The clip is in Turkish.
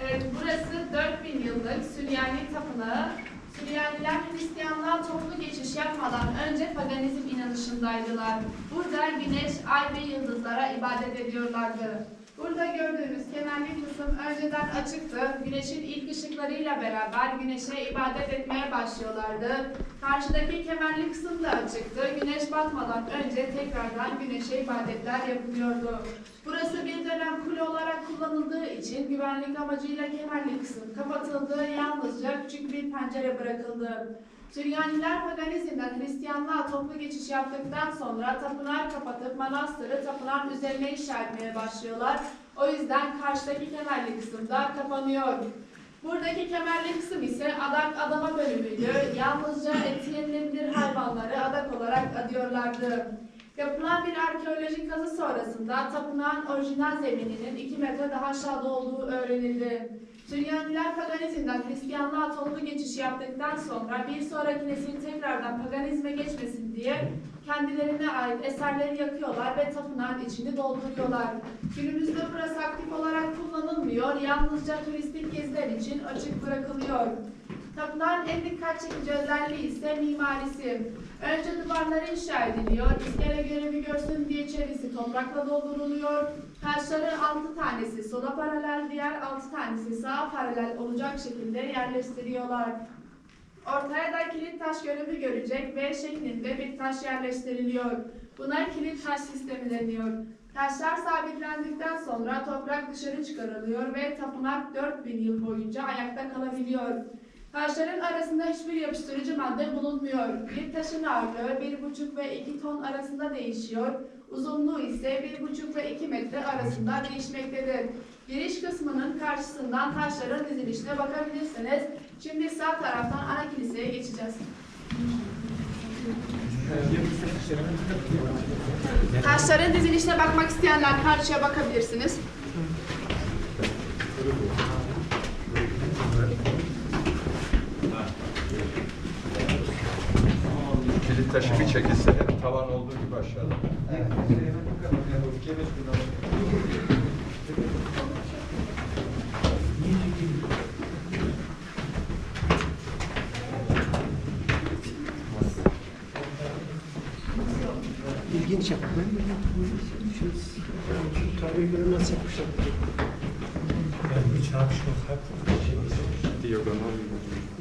Evet, burası 4000 yıllık Süryani Tapınağı. Süryaniler Hristiyanlığa toplu geçiş yapmadan önce paganizm inanışındaydılar. Burada güneş, ay ve yıldızlara ibadet ediyorlardı. Burada gördüğünüz kemerli kısım önceden açıktı. Güneşin ilk ışıklarıyla beraber güneşe ibadet etmeye başlıyorlardı. Karşıdaki kemerli kısım da açıktı. Güneş batmadan önce tekrardan güneşe ibadetler yapılıyordu. Burası bir dönem kule olarak kullanıldığı için güvenlik amacıyla kemerli kısım kapatıldı. Yalnızca küçük bir pencere bırakıldı. Süryaniler paganizmden Hristiyanlığa toplu geçiş yaptıktan sonra tapınağı kapatıp manastırı tapınağın üzerine inşa etmeye başlıyorlar. O yüzden karşıdaki kemerli kısım da kapanıyor. Buradaki kemerli kısım ise adak adama bölümüydü. Yalnızca eti yenilebilir hayvanları adak olarak adıyorlardı. Yapılan bir arkeolojik kazı sonrasında tapınağın orijinal zemininin 2 metre daha aşağıda olduğu öğrenildi. Süryaniler paganizmden Hristiyanlığa toplu geçiş yaptıktan sonra bir sonraki nesil tekrardan paganizme geçmesin diye kendilerine ait eserleri yakıyorlar ve tapınağın içini dolduruyorlar. Günümüzde burası aktif olarak kullanılmıyor, yalnızca turistik geziler için açık bırakılıyor. Tapınağın en dikkat çekici özelliği ise mimarisi. Önce duvarları inşa ediliyor, iskele görevi görsün diye çevresi toprakla dolduruluyor. Taşların 6 tanesi sola paralel, diğer 6 tanesi sağa paralel olacak şekilde yerleştiriyorlar. Ortaya da kilit taş görevi görecek V şeklinde bir taş yerleştiriliyor. Buna kilit taş sistemi deniyor. Taşlar sabitlendikten sonra toprak dışarı çıkarılıyor ve tapınak 4000 yıl boyunca ayakta kalabiliyor. Taşların arasında hiçbir yapıştırıcı madde bulunmuyor. Bir taşın ağırlığı 1,5 ve 2 ton arasında değişiyor. Uzunluğu ise 1,5 ve 2 metre arasında değişmektedir. Giriş kısmının karşısından taşların dizilişine bakabilirsiniz. Şimdi sağ taraftan ana kiliseye geçeceğiz. Taşların dizilişine bakmak isteyenler karşıya bakabilirsiniz. Kilit taşı bir çekilse tavan olduğu gibi aşağıda. İlginç yapılar. Şu, göre nasıl yapmışlar? Yani bir çarpışma kalp Diagonal gibi.